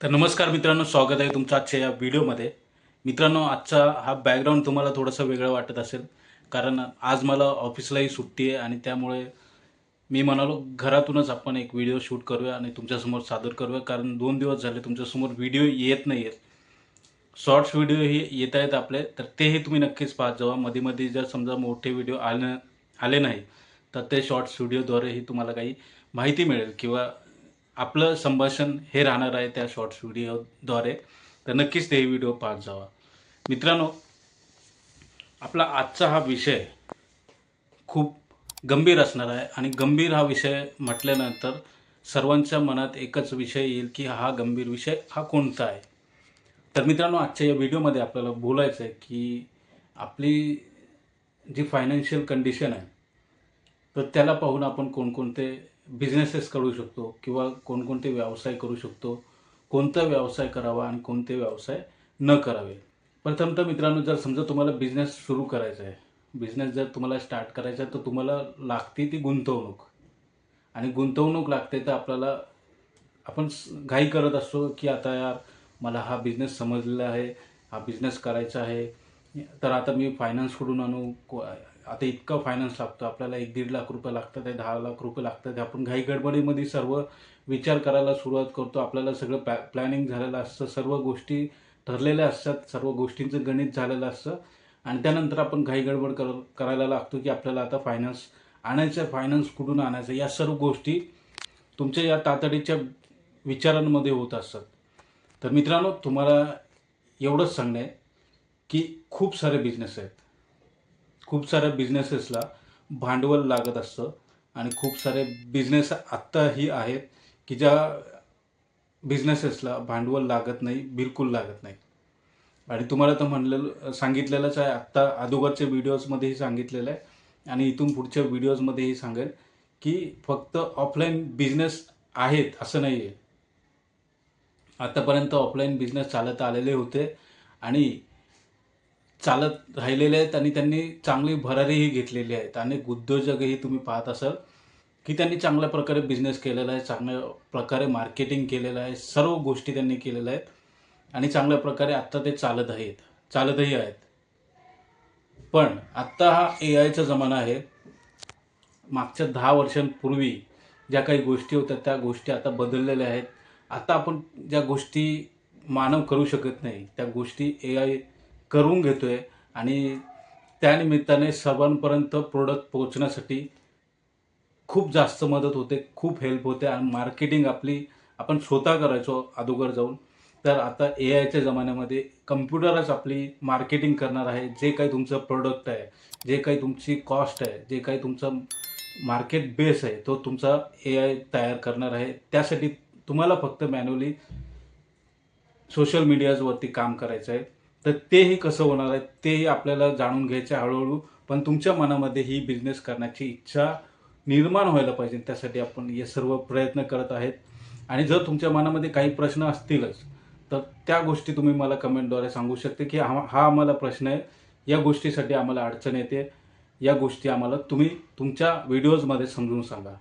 तर नमस्कार मित्रांनो स्वागत आहे तुमचं आजच्या या व्हिडिओमध्ये. मित्रांनो आजचा हा बॅकग्राऊंड तुम्हाला थोडंसं वेगळं वाटत असेल कारण आज मला ऑफिसलाही सुट्टी आहे आणि त्यामुळे मी म्हणालो घरातूनच आपण एक व्हिडिओ शूट करूया आणि तुमच्यासमोर सादर करूया कारण दोन दिवस झाले तुमच्यासमोर व्हिडिओ येत नाही आहेत. शॉर्ट्स व्हिडिओ हे येत आहेत आपले तर तेही तुम्ही नक्कीच पाहत जावा. मध्ये मध्ये जर समजा मोठे व्हिडिओ आले आले नाही तर ते शॉर्ट्स व्हिडिओद्वारेही तुम्हाला काही माहिती मिळेल किंवा आपलं संभाषण हे राहणार आहे त्या शॉर्ट्स व्हिडिओद्वारे तर नक्कीच ते व्हिडिओ पाहत जावा. मित्रांनो आपला आजचा हा विषय खूप गंभीर असणार आहे आणि गंभीर हा विषय म्हटल्यानंतर सर्वांच्या मनात एकच विषय येईल की हा गंभीर विषय हा कोणता आहे? तर मित्रांनो आजच्या या व्हिडिओमध्ये आपल्याला बोलायचं आहे की आपली जी फायनान्शियल कंडिशन आहे तर त्याला पाहून आपण कोणकोणते बिझनेसेस करू शकतो किंवा कोणकोणते व्यवसाय करू शकतो कोणता व्यवसाय करावा आणि कोणते व्यवसाय न करावे. प्रथमतः मित्रांनो जर समजा तुम्हाला बिझनेस सुरू करायचा आहे बिझनेस जर तुम्हाला स्टार्ट करायचा आहे तर तुम्हाला लागते ती गुंतवणूक. आणि गुंतवणूक लागते तर आपल्याला आपण घाई करत असतो की आता यार मला हा बिझनेस समजलेला आहे हा बिझनेस करायचा आहे. तर आता मी फायनान्सकडून आणू को- आता इतका फायनान्स लागतो आपल्याला एक दीड लाख रुपये लागतात आहे दहा लाख रुपये लागतात आपण घाई गडबडीमध्ये सर्व विचार करायला सुरुवात करतो. आपल्याला सगळं प्लॅ प्लॅनिंग झालेलं असतं सर्व गोष्टी ठरलेल्या असतात सर्व गोष्टींचं गणित झालेलं असतं. आणि त्यानंतर आपण घाई गडबड कर करायला लागतो की आपल्याला आता फायनान्स आणायचं आहे फायनान्स कुठून आणायचं या सर्व गोष्टी तुमच्या या तातडीच्या विचारांमध्ये होत असतात. तर मित्रांनो तुम्हाला एवढंच सांगणं आहे की खूप सारे बिझनेस आहेत. खूप साऱ्या बिझनेसेसला भांडवल लागत असतं. आणि खूप सारे बिझनेस आत्ताही आहेत की ज्या बिझनेसेसला भांडवल लागत नाही बिलकुल लागत नाही. आणि तुम्हाला तर म्हणलेलं सांगितलेलंच आहे. आत्ता अगोदरच्या व्हिडिओजमध्येही सांगितलेलं आहे. आणि इथून पुढच्या व्हिडिओजमध्येही सांगेल की फक्त ऑफलाईन बिझनेस आहेत असं नाही आहे आत्तापर्यंत ऑफलाईन बिझनेस चालत आलेले होते. आणि चालत राहिलेले आहेत आणि त्यांनी चांगली भरारीही घेतलेली आहेत. अनेक उद्योजकही तुम्ही पाहत असाल की त्यांनी चांगल्या प्रकारे बिझनेस केलेला आहे चांगल्या प्रकारे मार्केटिंग केलेलं आहे सर्व गोष्टी त्यांनी केलेल्या आहेत. आणि चांगल्या प्रकारे आत्ता ते चालत आहेत चालतही आहेत. पण आत्ता हा ए आयचा जमाना आहे. मागच्या दहा वर्षांपूर्वी ज्या काही गोष्टी होत्या त्या गोष्टी आता बदललेल्या आहेत. आता आपण ज्या गोष्टी मानव करू शकत नाही त्या गोष्टी ए आय करून घेतो आहे आणि त्यानिमित्ताने सर्वांपर्यंत प्रोडक्ट पोहोचण्यासाठी खूप जास्त मदत होते खूप हेल्प होते आणि मार्केटिंग आपली आपण स्वतः करायचो अगोदर जाऊन. तर आता ए आयच्या जमान्यामध्ये कम्प्युटरच आपली मार्केटिंग करणार आहे. जे काही तुमचं प्रोडक्ट आहे जे काही तुमची कॉस्ट आहे जे काही तुमचं मार्केट बेस आहे तो तुमचा ए आय तयार करणार आहे. त्यासाठी तुम्हाला फक्त मॅन्युअली सोशल मीडियाजवरती काम करायचं आहे तर तेही कसं होणार आहे तेही आपल्याला जाणून घ्यायचं हळूहळू. पण तुमच्या मनामध्ये ही बिझनेस करण्याची इच्छा निर्माण व्हायला पाहिजे. त्यासाठी आपण हे सर्व प्रयत्न करत आहेत. आणि जर तुमच्या मनामध्ये काही प्रश्न असतीलच तर त्या गोष्टी तुम्ही मला कमेंटद्वारे सांगू शकते की हा हा आम्हाला प्रश्न आहे. या गोष्टीसाठी आम्हाला अडचण येते. या गोष्टी आम्हाला तुम्ही तुमच्या व्हिडिओजमध्ये समजून सांगा.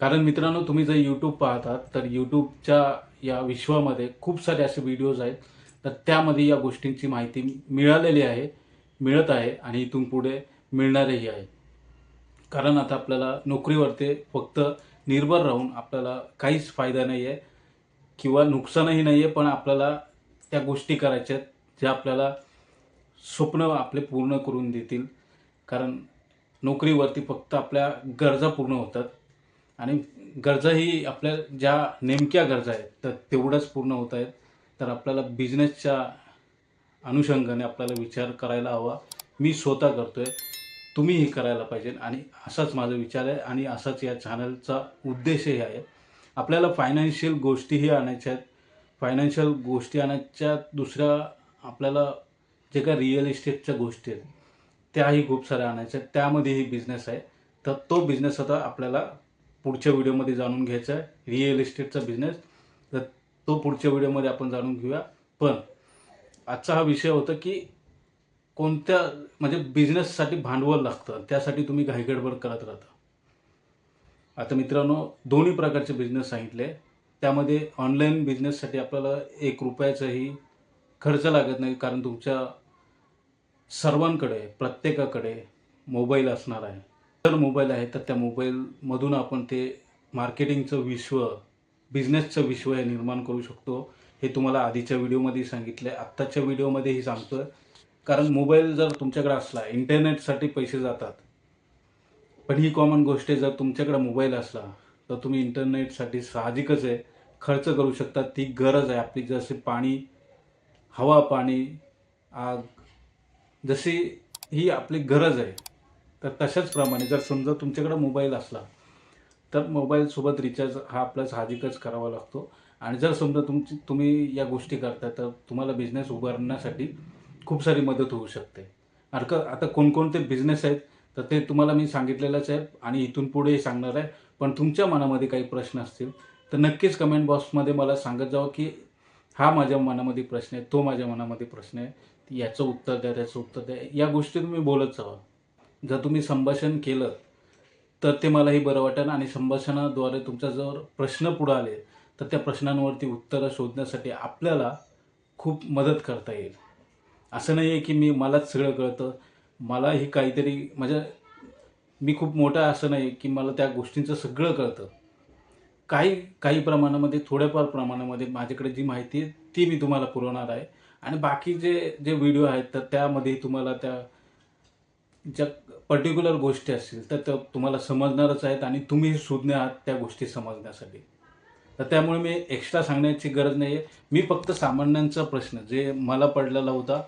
कारण मित्रांनो तुम्ही जर यूट्यूब पाहतात तर यूट्यूबच्या या विश्वामध्ये खूप सारे असे व्हिडिओज आहेत. तर त्यामध्ये या गोष्टींची माहिती मिळालेली आहे मिळत आहे आणि इथून पुढे मिळणारही आहे. कारण आता आपल्याला नोकरीवरती फक्त निर्भर राहून आपल्याला काहीच फायदा नाही आहे किंवा नुकसानही नाही आहे पण आपल्याला त्या गोष्टी करायच्या आहेत ज्या आपल्याला स्वप्न आपले पूर्ण करून देतील. कारण नोकरीवरती फक्त आपल्या गरजा पूर्ण होतात आणि गरजाही आपल्या ज्या नेमक्या गरजा आहेत तर तेवढ्याच पूर्ण होत आहेत. तर आपल्याला बिझनेसच्या अनुषंगाने आपल्याला विचार करायला हवा. मी स्वतः करतोय. तुम्हीही करायला पाहिजे. आणि असाच माझा विचार आहे. आणि असाच या चॅनलचा उद्देशही आहे. आपल्याला फायनान्शियल गोष्टीही आणायच्या आहेत. फायनान्शियल गोष्टी आणायच्या दुसऱ्या आपल्याला जे काही रिअल इस्टेटच्या गोष्टी आहेत त्याही खूप साऱ्या आणायच्या आहेत. त्यामध्येही बिझनेस आहे. तर तो बिझनेस आता आपल्याला पुढच्या व्हिडिओमध्ये जाणून घ्यायचा आहे. रिअल इस्टेटचा बिझनेस तर तो पुढच्या व्हिडिओमध्ये आपण जाणून घेऊया. पण आजचा हा विषय होता की कोणत्या म्हणजे बिझनेससाठी भांडवल लागतं त्यासाठी तुम्ही घाईगडबड करत राहता. आता मित्रांनो दोन्ही प्रकारचे बिझनेस सांगितले. त्यामध्ये ऑनलाईन बिझनेससाठी आपल्याला एक रुपयाचाही खर्च लागत नाही कारण तुमच्या सर्वांकडे प्रत्येकाकडे मोबाईल असणार आहे. जर मोबाईल आहे तर त्या मोबाईलमधून आपण ते मार्केटिंगचं विश्व बिझनेसचं विश्व हे निर्माण करू शकतो. हे तुम्हाला आधीच्या व्हिडिओमध्ये सांगितलं आहे आत्ताच्या व्हिडिओमध्येही सांगतो आहे कारण मोबाईल जर तुमच्याकडे असला इंटरनेटसाठी पैसे जातात. पण ही कॉमन गोष्ट आहे जर तुमच्याकडे मोबाईल असला तर तुम्ही इंटरनेटसाठी साहजिकच आहे खर्च करू शकता. ती गरज आहे आपली. जसे पाणी हवा पाणी आग जशी ही आपली गरज आहे तर तशाच प्रमाणे जर समजा तुमच्याकडे मोबाईल असला तर मोबाईलसोबत रिचार्ज हा आपला साहजिकच करावा लागतो. आणि जर समजा तुमची तुम्ही या गोष्टी करता तर तुम्हाला बिझनेस उभारण्यासाठी खूप सारी मदत होऊ शकते. अर्क आता कोणकोणते बिझनेस आहेत तर ते तुम्हाला मी सांगितलेलंच आहे आणि इथून पुढे सांगणार आहे. पण तुमच्या मनामध्ये काही प्रश्न असतील तर नक्कीच कमेंट बॉक्समध्ये मला सांगत जावं की हा माझ्या मनामध्ये प्रश्न आहे तो माझ्या मनामध्ये प्रश्न आहे. याचं उत्तर द्या त्याचं उत्तर द्या. या गोष्टी तुम्ही बोलत जावा. जर तुम्ही संभाषण केलं तर ते मलाही बरं वाटेल आणि संभाषणाद्वारे तुमचा जर प्रश्न पुढे आले तर त्या प्रश्नांवरती उत्तरं शोधण्यासाठी आपल्याला खूप मदत करता येईल. असं नाही आहे की मी मलाच सगळं कळतं. मलाही काहीतरी म्हणजे मी खूप मोठा असं नाही की मला त्या गोष्टींचं सगळं कळतं. काही काही प्रमाणामध्ये थोड्याफार प्रमाणामध्ये माझ्याकडे जी माहिती आहे ती मी तुम्हाला पुरवणार आहे. आणि बाकी जे जे व्हिडिओ आहेत तर त्यामध्ये तुम्हाला त्या ज्या पर्टिक्युलर गोष्टी असतील तर त्या तुम्हाला समजणारच आहेत आणि तुम्ही सुज्ञ आहात त्या गोष्टी समजण्यासाठी. तर त्यामुळे मी एक्स्ट्रा सांगण्याची गरज नाही आहे मी फक्त सामान्यांचा प्रश्न जे मला पडलेला होता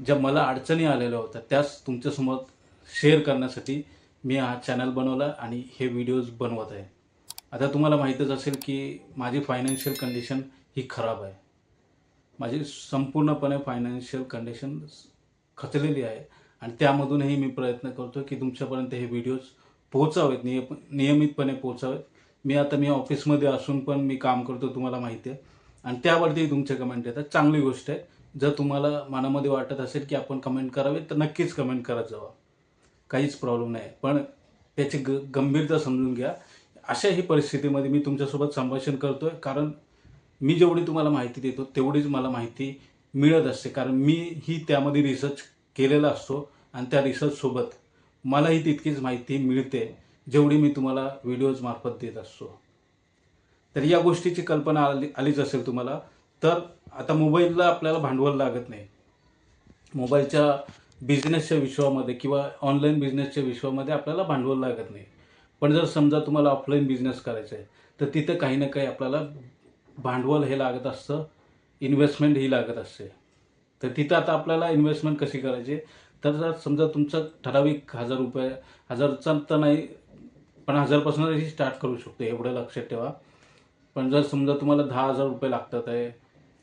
ज्या मला अडचणी आलेल्या होत्या त्याच तुमच्यासमोर शेअर करण्यासाठी मी हा चॅनल बनवला आणि हे व्हिडिओज बनवत आहे. आता तुम्हाला माहीतच असेल की माझी फायनान्शियल कंडिशन ही खराब आहे. माझी संपूर्णपणे फायनान्शियल कंडिशन खचलेली आहे. आणि त्यामधूनही मी प्रयत्न करतो की तुमच्यापर्यंत हे व्हिडिओज पोहोचावेत नियम नियमितपणे पोहोचावेत. मी आता मी ऑफिसमध्ये असून पण मी काम करतो तुम्हाला माहिती आहे. आणि त्यावरती तुमचे कमेंट येतात. चांगली गोष्ट आहे. जर तुम्हाला मनामध्ये वाटत असेल की आपण कमेंट करावे तर नक्कीच कमेंट करत जावा. काहीच प्रॉब्लेम नाही. पण त्याची ग गंभीरता समजून घ्या. अशाही परिस्थितीमध्ये मी तुमच्यासोबत संभाषण करतो आहे कारण मी जेवढी तुम्हाला माहिती देतो तेवढीच मला माहिती मिळत असते. कारण मी ही त्यामध्ये रिसर्च केलेला असतो आणि त्या रिसर्चसोबत मलाही तितकीच माहिती मिळते जेवढी मी तुम्हाला व्हिडिओज मार्फत देत असतो. तर या गोष्टीची कल्पना आली आलीच असेल तुम्हाला तर आता मोबाईलला आपल्याला भांडवल लागत नाही. मोबाईलच्या बिझनेसच्या विश्वामध्ये किंवा ऑनलाईन बिझनेसच्या विश्वामध्ये आपल्याला भांडवल लागत नाही. पण जर समजा तुम्हाला ऑफलाईन बिझनेस करायचा आहे तर तिथं काही ना काही आपल्याला भांडवल हे लागत असतं इन्व्हेस्टमेंट ही लागत असते. तर तिथं आता आपल्याला इन्व्हेस्टमेंट कशी करायची? तर जर समजा तुमचं ठराविक हजार रुपये हजारचा तर नाही पण हजारपासूनही स्टार्ट करू शकतो एवढं लक्षात ठेवा. पण जर समजा तुम्हाला दहा हजार रुपये लागतात आहे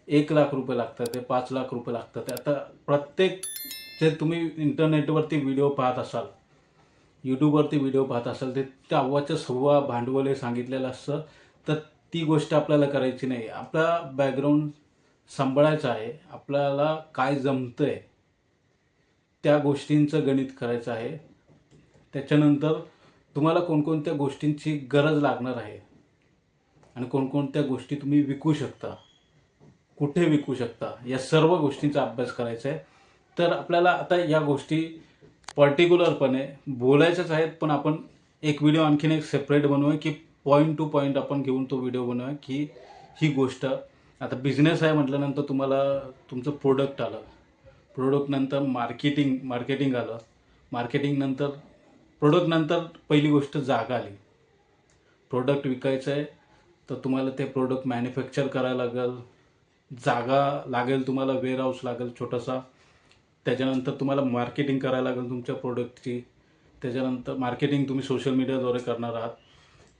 एक लाख रुपये लागतात आहे पाच लाख रुपये लागतात आहे आता प्रत्येक जे तुम्ही इंटरनेटवरती व्हिडिओ पाहत असाल यूट्यूबवरती व्हिडिओ पाहत असाल ते तेव्हाचं सव्वा भांडवल हे सांगितलेलं असतं तर ती गोष्ट आपल्याला करायची नाही. आपला बॅकग्राऊंड सांभाळायचं आहे आपल्याला काय जमतं आहे त्या गोष्टींचं गणित करायचं आहे. त्याच्यानंतर तुम्हाला कोणकोणत्या गोष्टींची गरज लागणार आहे आणि कोणकोणत्या गोष्टी तुम्ही विकू शकता कुठे विकू शकता या सर्व गोष्टींचा अभ्यास करायचा आहे. तर आपल्याला आता या गोष्टी पर्टिक्युलरपणे बोलायच्याच आहेत पण आपण एक व्हिडिओ आणखीन एक सेपरेट बनवूया की पॉईंट टू पॉईंट आपण घेऊन तो व्हिडिओ बनवूया की ही गोष्ट आता बिझनेस आहे म्हटल्यानंतर तुम्हाला तुमचं प्रोडक्ट आलं. प्रोडक्टनंतर मार्केटिंग मार्केटिंग आलं. मार्केटिंगनंतर प्रोडक्टनंतर पहिली गोष्ट जागा आली. प्रोडक्ट विकायचं आहे तर तुम्हाला ते प्रोडक्ट मॅन्युफॅक्चर करायला लागेल. जागा लागेल तुम्हाला वेअर हाऊस लागेल छोटासा. त्याच्यानंतर तुम्हाला मार्केटिंग करायला लागेल तुमच्या प्रोडक्टची त्याच्यानंतर मार्केटिंग तुम्ही सोशल मीडियाद्वारे करणार आहात.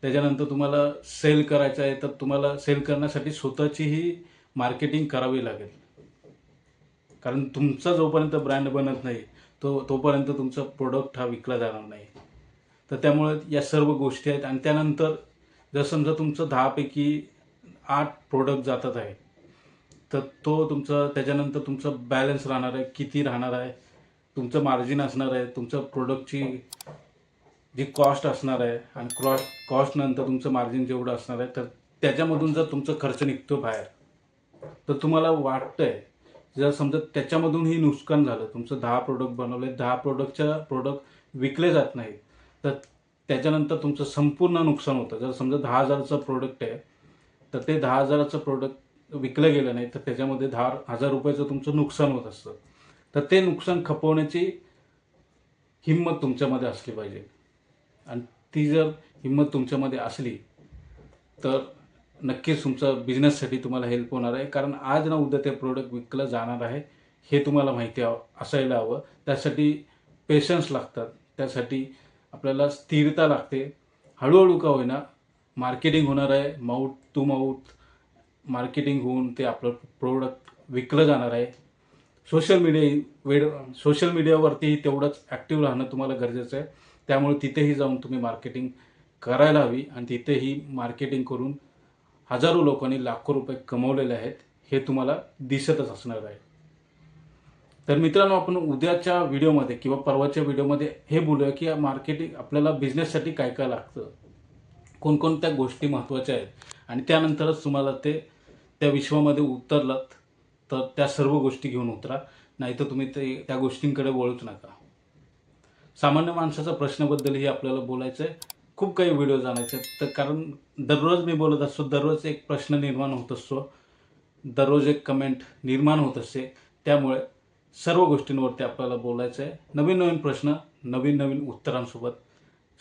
त्याच्यानंतर तुम्हाला सेल करायचं आहे तर तुम्हाला सेल करण्यासाठी स्वतःचीही मार्केटिंग करावी लागेल. कारण तुमचा जोपर्यंत ब्रँड बनत नाही तो तोपर्यंत तुमचा प्रोडक्ट हा विकला जाणार नाही. तर त्यामुळे या सर्व गोष्टी आहेत. आणि त्यानंतर जर समजा तुमचं दहापैकी आठ प्रोडक्ट जातात आहे तर तो तुमचं त्याच्यानंतर तुमचं बॅलन्स राहणार आहे किती राहणार आहे तुमचं मार्जिन असणार आहे तुमचं प्रोडक्टची जी कॉस्ट असणार आहे आणि क्रॉस कॉस्टनंतर तुमचं मार्जिन जेवढं असणार आहे तर त्याच्यामधून जर तुमचा खर्च निघतो बाहेर तर तुम्हाला वाटतंय जर समजा त्याच्यामधूनही नुकसान झालं तुमचं दहा प्रोडक्ट बनवले दहा प्रोडक्टच्या प्रोडक्ट विकले जात नाहीत तर त्याच्यानंतर तुमचं संपूर्ण नुकसान होतं. जर समजा दहा हजाराचं प्रोडक्ट आहे तर ते दहा हजाराचं प्रोडक्ट विकलं गेलं नाही तर त्याच्यामध्ये दहा हजार रुपयाचं तुमचं नुकसान होत असतं. तर ते नुकसान खपवण्याची हिंमत तुमच्यामध्ये असली पाहिजे. आणि ती जर हिंमत तुमच्यामध्ये असली तर नक्कीच तुमचा बिझनेससाठी तुम्हाला हेल्प होणार आहे. कारण आज ना उद्या ते प्रोडक्ट विकलं जाणार आहे हे तुम्हाला माहिती हवं असायला हवं. त्यासाठी पेशन्स लागतात. त्यासाठी आपल्याला स्थिरता लागते. हळूहळू का होईना मार्केटिंग होणार आहे. माऊथ टू माऊथ मार्केटिंग होऊन ते आपलं प्रोडक्ट विकलं जाणार आहे. सोशल मीडिया वेळ सोशल मीडियावरतीही तेवढंच ॲक्टिव्ह राहणं तुम्हाला गरजेचं आहे. त्यामुळे तिथेही जाऊन तुम्ही मार्केटिंग करायला हवी आणि तिथेही मार्केटिंग करून हजारो लोकांनी लाखो रुपये कमवलेले आहेत हे तुम्हाला दिसतच असणार आहे. तर मित्रांनो आपण उद्याच्या व्हिडिओमध्ये किंवा परवाच्या व्हिडिओमध्ये हे बोलूया की मार्केटिंग आपल्याला बिझनेससाठी काय काय लागतं कोणकोणत्या गोष्टी महत्त्वाच्या आहेत आणि त्यानंतरच तुम्हाला ते त्या विश्वामध्ये उतरलात तर त्या सर्व गोष्टी घेऊन उतरा. नाहीतर तुम्ही ते त्या गोष्टींकडे वळूच नका. सामान्य माणसाच्या प्रश्नाबद्दलही आपल्याला बोलायचं आहे. खूप काही व्हिडिओ जाणायचे आहेत. तर कारण दररोज मी बोलत असतो दररोज एक प्रश्न निर्माण होत असतो. दररोज एक कमेंट निर्माण होत असते. त्यामुळे सर्व गोष्टींवरती आपल्याला बोलायचं आहे. नवीन नवीन प्रश्न नवीन नवीन उत्तरांसोबत.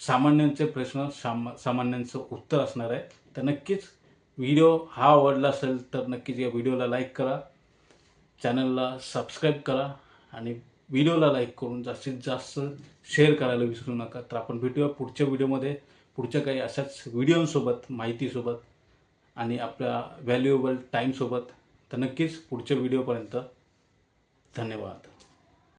सामान्यांचे प्रश्न सामा सामान्यांचं उत्तर असणार आहे. तर नक्कीच व्हिडिओ हा आवडला असेल तर नक्कीच या व्हिडिओला लाईक करा. चॅनलला सबस्क्राईब करा. आणि व्हिडिओला लाईक करून जास्तीत जास्त शेअर करायला विसरू नका. तर आपण भेटूया पुढच्या व्हिडिओमध्ये. पुढच्या काही अशाच व्हिडिओंसोबत माहितीसोबत आणि आपल्या व्हॅल्युएबल टाईमसोबत तर नक्कीच पुढच्या व्हिडिओपर्यंत धन्यवाद.